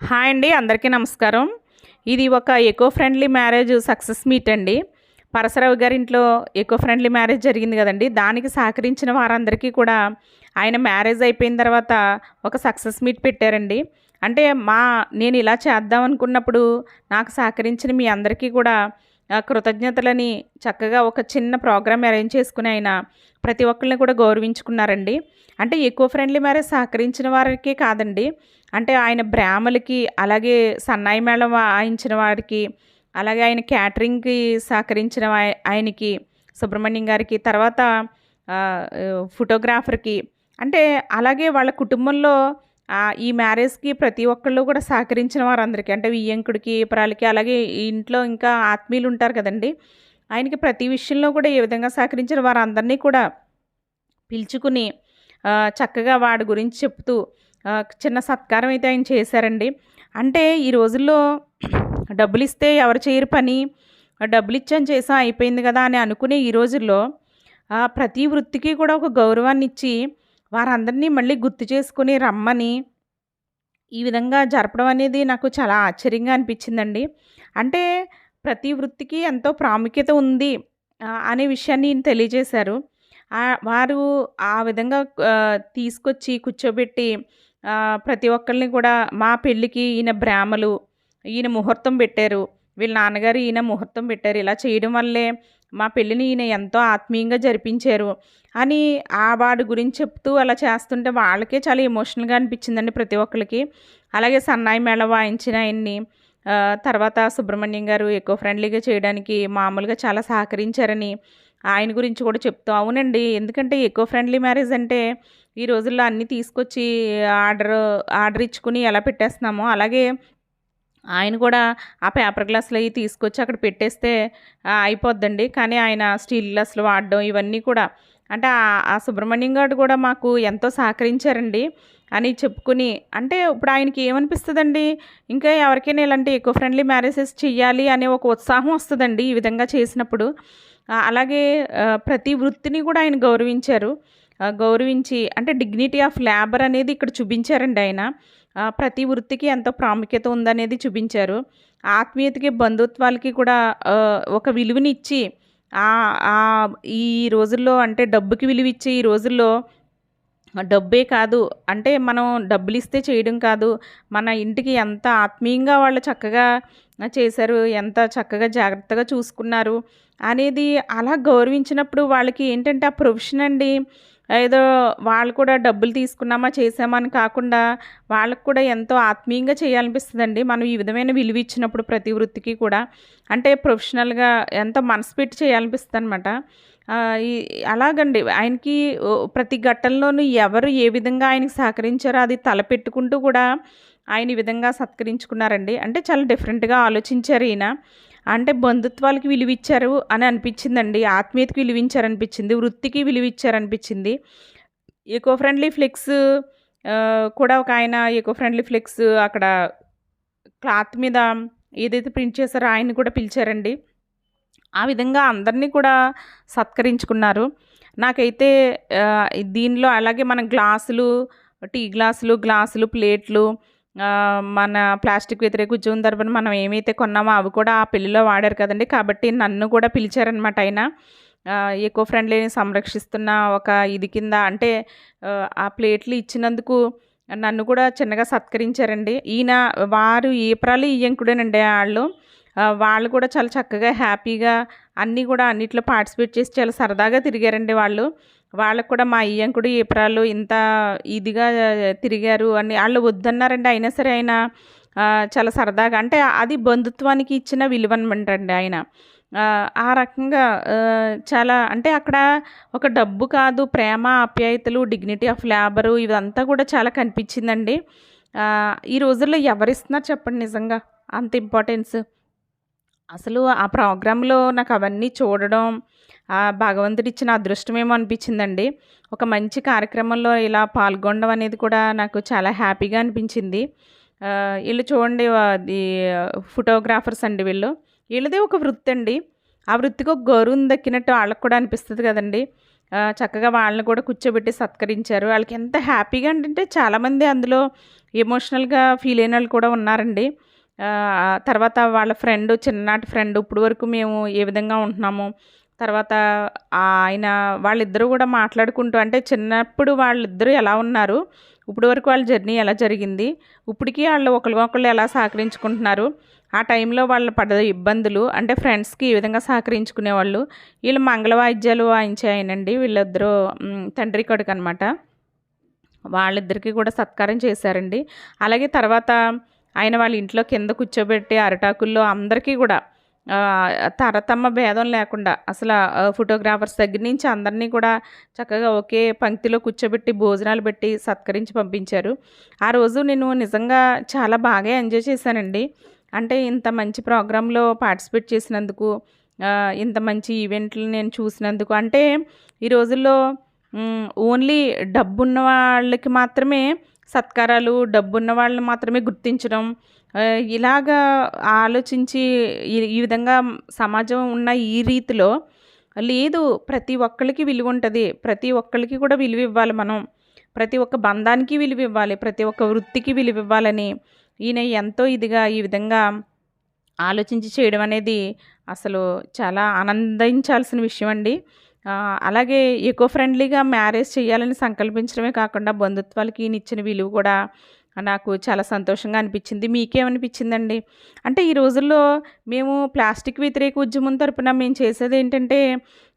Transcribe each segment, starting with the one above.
Hi అండి అందరికీ నమస్కారం. ఇది ఒక eco friendly marriage success meet అండి. పరసరావు గారి ఇంట్లో ఎకో ఫ్రెండ్లీ మ్యారేజ్ జరిగింది కదండి. దానికి సహకరించిన వారందరికీ కూడా ఆయన మ్యారేజ్ అయిపోయిన తర్వాత ఒక సక్సెస్ మీట్ పెట్టారండి. అంటే మా నేను ఇలా చేద్దాం అనుకున్నప్పుడు నాకు సహకరించిన మీ అందరికీ కూడా కృతజ్ఞతలని చక్కగా ఒక చిన్న ప్రోగ్రామ్ అరేంజ్ చేసుకుని ఆయన ప్రతి ఒక్కరిని కూడా గౌరవించుకున్నారండి. అంటే ఈకో ఫ్రెండ్లీ మ్యారేజ్ సహకరించిన వారికి కాదండి. అంటే ఆయన బ్రాహ్మలకి అలాగే సన్నాయి మేళం వాయించిన వారికి అలాగే ఆయన క్యాటరింగ్కి సహకరించిన ఆయనకి సుబ్రహ్మణ్యం గారికి తర్వాత ఫోటోగ్రాఫర్కి అంటే అలాగే వాళ్ళ కుటుంబంలో ఈ మ్యారేజ్కి ప్రతి ఒక్కళ్ళు కూడా సహకరించిన వారందరికీ అంటే వియ్యంకుడికి పరాలకి అలాగే ఇంట్లో ఇంకా ఆత్మీయులు ఉంటారు కదండి. ఆయనకి ప్రతి విషయంలో కూడా ఏ విధంగా సహకరించిన వారందరినీ కూడా పిలుచుకుని చక్కగా వాడి గురించి చెప్తూ చిన్న సత్కారం అయితే ఆయన చేశారండి. అంటే ఈ రోజుల్లో డబ్బులు ఇస్తే ఎవరు చేయరు పని డబ్బులు ఇచ్చాను చేసాం అయిపోయింది కదా అని అనుకునే ఈ రోజుల్లో ప్రతి వృత్తికి కూడా ఒక గౌరవాన్ని ఇచ్చి వారందరినీ మళ్ళీ గుర్తు చేసుకుని రమ్మని ఈ విధంగా జరపడం అనేది నాకు చాలా ఆశ్చర్యంగా అనిపించిందండి. అంటే ప్రతి వృత్తికి ఎంతో ప్రాముఖ్యత ఉంది అనే విషయాన్ని ఈయన తెలియజేశారు. వారు ఆ విధంగా తీసుకొచ్చి కూర్చోబెట్టి ప్రతి ఒక్కరిని కూడా మా పెళ్ళికి ఈయన బ్రాహ్మలు ఈయన ముహూర్తం పెట్టారు. వీళ్ళ నాన్నగారు ఈయన ముహూర్తం పెట్టారు. ఇలా చేయడం వల్లే మా పెళ్ళిని ఈయన ఎంతో ఆత్మీయంగా జరిపించారు అని ఆ వాడి గురించి చెప్తూ అలా చేస్తుంటే వాళ్ళకే చాలా ఎమోషనల్గా అనిపించిందండి ప్రతి ఒక్కరికి అలాగే సన్నాయి మేళ వాయించిన ఆయన్ని తర్వాత సుబ్రహ్మణ్యం గారు ఎక్కువ ఫ్రెండ్లీగా చేయడానికి మామూలుగా చాలా సహకరించారని ఆయన గురించి కూడా చెప్తూ అవునండి. ఎందుకంటే ఎక్కువ ఫ్రెండ్లీ మ్యారేజ్ అంటే ఈ రోజుల్లో అన్నీ తీసుకొచ్చి ఆర్డర్ ఆర్డర్ ఇచ్చుకుని ఎలా పెట్టేస్తున్నామో అలాగే ఆయన కూడా ఆ పేపర్ గ్లాసులు అవి తీసుకొచ్చి అక్కడ పెట్టేస్తే అయిపోద్దండి. కానీ ఆయన స్టీల్ గ్లాసులు వాడడం ఇవన్నీ కూడా. అంటే ఆ- సుబ్రహ్మణ్యం గారు కూడా మాకు ఎంతో సహకరించారండి అని చెప్పుకుని. అంటే ఇప్పుడు ఆయనకి ఏమనిపిస్తుందండి? ఇంకా ఎవరికైనా ఇలాంటి ఎకో ఫ్రెండ్లీ మ్యారేజెస్ చెయ్యాలి అనే ఒక ఉత్సాహం వస్తుందండి ఈ విధంగా చేసినప్పుడు. అలాగే ప్రతి వృత్తిని కూడా ఆయన గౌరవించారు. గౌరవించి అంటే డిగ్నిటీ ఆఫ్ లేబర్ అనేది ఇక్కడ చూపించారండి ఆయన. ప్రతి వృత్తికి ఎంతో ప్రాముఖ్యత ఉందనేది చూపించారు. ఆత్మీయతకి బంధుత్వాలకి కూడా ఒక విలువనిచ్చి ఇచ్చి ఈ రోజుల్లో అంటే డబ్బుకి విలువ ఇచ్చి ఈ రోజుల్లో డబ్బే కాదు అంటే మనం డబ్బులు ఇస్తే చేయడం కాదు మన ఇంటికి ఎంత ఆత్మీయంగా వాళ్ళు చక్కగా చేశారు ఎంత చక్కగా జాగ్రత్తగా చూసుకున్నారు అనేది అలా గౌరవించినప్పుడు వాళ్ళకి ఏంటంటే ఆ ప్రొఫెషన్ అండి ఏదో వాళ్ళు కూడా డబ్బులు తీసుకున్నామా చేసామా అని కాకుండా వాళ్ళకు కూడా ఎంతో ఆత్మీయంగా చేయాలనిపిస్తుందండి. మనం ఈ విధమైన విలువ ఇచ్చినప్పుడు ప్రతి వృత్తికి కూడా. అంటే ప్రొఫెషనల్గా ఎంతో మనసు పెట్టి చేయాలనిపిస్తుంది అనమాట ఈ అలాగండి. ఆయనకి ప్రతి ఘట్టంలోనూ ఎవరు ఏ విధంగా ఆయనకి సహకరించారో అది తలపెట్టుకుంటూ కూడా ఆయన ఈ విధంగా సత్కరించుకున్నారండి. అంటే చాలా డిఫరెంట్గా ఆలోచించారు ఈయన. అంటే బంధుత్వాలకి విలువిచ్చారు అని అనిపించిందండి. ఆత్మీయతకి విలువించారనిపించింది. వృత్తికి విలువిచ్చారనిపించింది. ఇచ్చారు ఎకో ఫ్రెండ్లీ ఫ్లెక్స్ కూడా ఒక ఆయన ఎకో ఫ్రెండ్లీ ఫ్లెక్స్ అక్కడ క్లాత్ మీద ఏదైతే ప్రింట్ చేశారో ఆయన్ని కూడా పిలిచారండి. ఆ విధంగా అందరినీ కూడా సత్కరించుకున్నారు. నాకైతే దీనిలో అలాగే మన గ్లాసులు టీ గ్లాసులు గ్లాసులు ప్లేట్లు మన ప్లాస్టిక్ వ్యతిరేక ఉద్యోగం తరపున మనం ఏమైతే కొన్నామో అవి కూడా ఆ పెళ్ళిలో వాడారు కదండి. కాబట్టి నన్ను కూడా పిలిచారనమాట ఆయన. ఎకో ఫ్రెండ్లీని సంరక్షిస్తున్న ఒక ఇది కింద అంటే ఆ, ప్లేట్లు ఇచ్చినందుకు నన్ను కూడా చిన్నగా సత్కరించారండి. ఈయన వారు ఏప్రాలు ఈయంకుడేనండి వాళ్ళు. వాళ్ళు కూడా చాలా చక్కగా హ్యాపీగా అన్నీ కూడా అన్నిట్లో పార్టిసిపేట్ చేసి చాలా సరదాగా తిరిగారండి వాళ్ళు. వాళ్ళకు కూడా మా ఇయ్యంకుడు ఏప్రాలు ఇంత ఇదిగా తిరిగారు అని వాళ్ళు వద్దన్నారండి. అయినా సరే ఆయన చాలా సరదాగా అంటే అది బంధుత్వానికి ఇచ్చిన విలువ అనమాటండి ఆయన. ఆ, రకంగా చాలా అంటే అక్కడ ఒక డబ్బు కాదు ప్రేమ ఆప్యాయతలు డిగ్నిటీ ఆఫ్ లేబరు ఇదంతా కూడా చాలా కనిపించిందండి. ఈ రోజుల్లో ఎవరిస్తున్నారు చెప్పండి నిజంగా? అంత ఇంపార్టెన్స్. అసలు ఆ ప్రోగ్రాంలో నాకు అవన్నీ చూడడం ఆ భగవంతుడు ఇచ్చిన అదృష్టమేమో అనిపించిందండి. ఒక మంచి కార్యక్రమంలో ఇలా పాల్గొనడం అనేది కూడా నాకు చాలా హ్యాపీగా అనిపించింది. వీళ్ళు చూడండి అది ఫోటోగ్రాఫర్స్ అండి వీళ్ళు. వీళ్ళదే ఒక వృత్తి అండి. ఆ వృత్తికి ఒక గౌరవం దక్కినట్టు వాళ్ళకు కూడా అనిపిస్తుంది కదండి. చక్కగా వాళ్ళని కూడా కూర్చోబెట్టి సత్కరించారు. వాళ్ళకి ఎంత హ్యాపీగా అంటే చాలామంది అందులో ఎమోషనల్గా ఫీల్ అయిన వాళ్ళు కూడా ఉన్నారండి. తర్వాత వాళ్ళ ఫ్రెండ్ చిన్ననాటి ఫ్రెండ్ ఇప్పుడు వరకు మేము ఏ విధంగా ఉంటున్నాము తర్వాత ఆయన వాళ్ళిద్దరూ కూడా మాట్లాడుకుంటూ అంటే చిన్నప్పుడు వాళ్ళిద్దరూ ఎలా ఉన్నారు ఇప్పుడు వరకు వాళ్ళ జర్నీ ఎలా జరిగింది ఇప్పటికీ వాళ్ళు ఒకరికొకళ్ళు ఎలా సహకరించుకుంటున్నారు ఆ టైంలో వాళ్ళు పడ్డ ఇబ్బందులు అంటే ఫ్రెండ్స్కి ఈ విధంగా సహకరించుకునేవాళ్ళు వీళ్ళు మంగళ వాయిద్యాలు వాయించే ఆయనండి వీళ్ళిద్దరూ తండ్రి కొడుకు అనమాట వాళ్ళిద్దరికీ కూడా సత్కారం చేశారండి. అలాగే తర్వాత ఆయన వాళ్ళ ఇంట్లో కింద కూర్చోబెట్టి అరటాకుల్లో అందరికీ కూడా తరతమ్మ భేదం లేకుండా అసలు ఫోటోగ్రాఫర్స్ దగ్గర నుంచి అందరినీ కూడా చక్కగా ఒకే పంక్తిలో కూర్చోబెట్టి భోజనాలు పెట్టి సత్కరించి పంపించారు. ఆ రోజు నేను నిజంగా చాలా బాగా ఎంజాయ్ చేశానండి. అంటే ఇంత మంచి ప్రోగ్రాంలో పార్టిసిపేట్ చేసినందుకు ఇంత మంచి ఈవెంట్లు నేను చూసినందుకు అంటే ఈ రోజుల్లో ఓన్లీ డబ్బున్న వాళ్ళకి మాత్రమే సత్కారాలు డబ్బున్న వాళ్ళని మాత్రమే గుర్తించడం ఇలాగా ఆలోచించి ఈ విధంగా సమాజం ఉన్న ఈ రీతిలో లేదు ప్రతి ఒక్కరికి విలువ ఉంటుంది. ప్రతి ఒక్కరికి కూడా విలువ ఇవ్వాలి మనం. ప్రతి ఒక్క బంధానికి విలువ ఇవ్వాలి. ప్రతి ఒక్క వృత్తికి విలువ ఇవ్వాలని ఈయన ఎంతో ఇదిగా ఈ విధంగా ఆలోచించి చేయడం అనేది అసలు చాలా ఆనందించాల్సిన విషయం అండి. అలాగే ఎకో ఫ్రెండ్లీగా మ్యారేజ్ చేయాలని సంకల్పించడమే కాకుండా బంధుత్వాలకి ఈయన ఇచ్చిన విలువ కూడా నాకు చాలా సంతోషంగా అనిపించింది. మీకేమనిపించిందండి? అంటే ఈ రోజుల్లో మేము ప్లాస్టిక్ వ్యతిరేక ఉద్యమం తరపున మేము చేసేది ఏంటంటే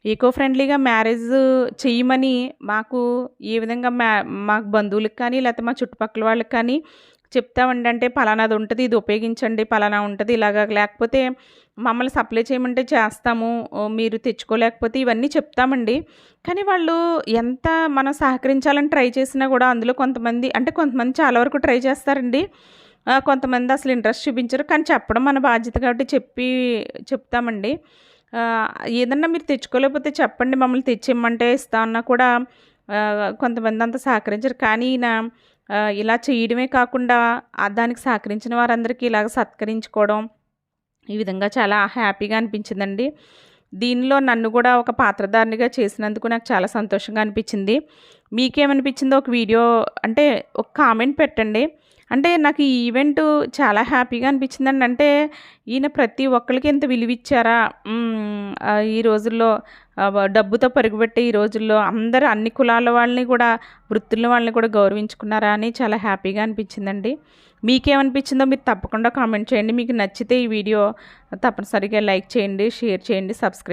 ఈకో ఫ్రెండ్లీగా మ్యారేజ్ చేయమని మాకు ఏ విధంగా మా మాకు బంధువులకు కానీ లేకపోతే మా చుట్టుపక్కల వాళ్ళకి కానీ చెప్తామండి. అంటే పలానాది ఉంటుంది ఇది ఉపయోగించండి పలానా ఉంటుంది ఇలాగా. లేకపోతే మమ్మల్ని సప్లై చేయమంటే చేస్తాము మీరు తెచ్చుకోలేకపోతే ఇవన్నీ చెప్తామండి. కానీ వాళ్ళు ఎంత మనం సహకరించాలని ట్రై చేసినా కూడా అందులో కొంతమంది అంటే కొంతమంది చాలా వరకు ట్రై చేస్తారండి. కొంతమంది అసలు ఇంట్రెస్ట్ చూపించరు. కానీ చెప్పడం మన బాధ్యత కాబట్టి చెప్పి చెప్తామండి. ఏదన్నా మీరు తెచ్చుకోలేకపోతే చెప్పండి మమ్మల్ని తెచ్చిమ్మంటే ఇస్తా అన్నా కూడా కొంతమంది అంత సహకరించరు. కానీ ఈయన ఇలా చేయడమే కాకుండా దానికి సహకరించిన వారందరికీ ఇలాగ సత్కరించుకోవడం ఈ విధంగా చాలా హ్యాపీగా అనిపించిందండి. దీనిలో నన్ను కూడా ఒక పాత్రధారినిగా చేసినందుకు నాకు చాలా సంతోషంగా అనిపించింది. మీకేమనిపించిందో? ఒక వీడియో అంటే ఒక కామెంట్ పెట్టండి. అంటే నాకు ఈ ఈవెంట్ చాలా హ్యాపీగా అనిపించిందండి అంటే ఈయన ప్రతి ఒక్కరికి ఎంత విలువిచ్చారా? ఈ రోజుల్లో డబ్బుతో పరుగుపెట్టే ఈ రోజుల్లో అందరూ అన్ని కులాల వాళ్ళని కూడా వృత్తుల వాళ్ళని కూడా గౌరవించుకున్నారా అని చాలా హ్యాపీగా అనిపించిందండి. మీకేమనిపించిందో మీరు తప్పకుండా కామెంట్ చేయండి. మీకు నచ్చితే ఈ వీడియో తప్పనిసరిగా లైక్ చేయండి షేర్ చేయండి సబ్స్క్రైబ్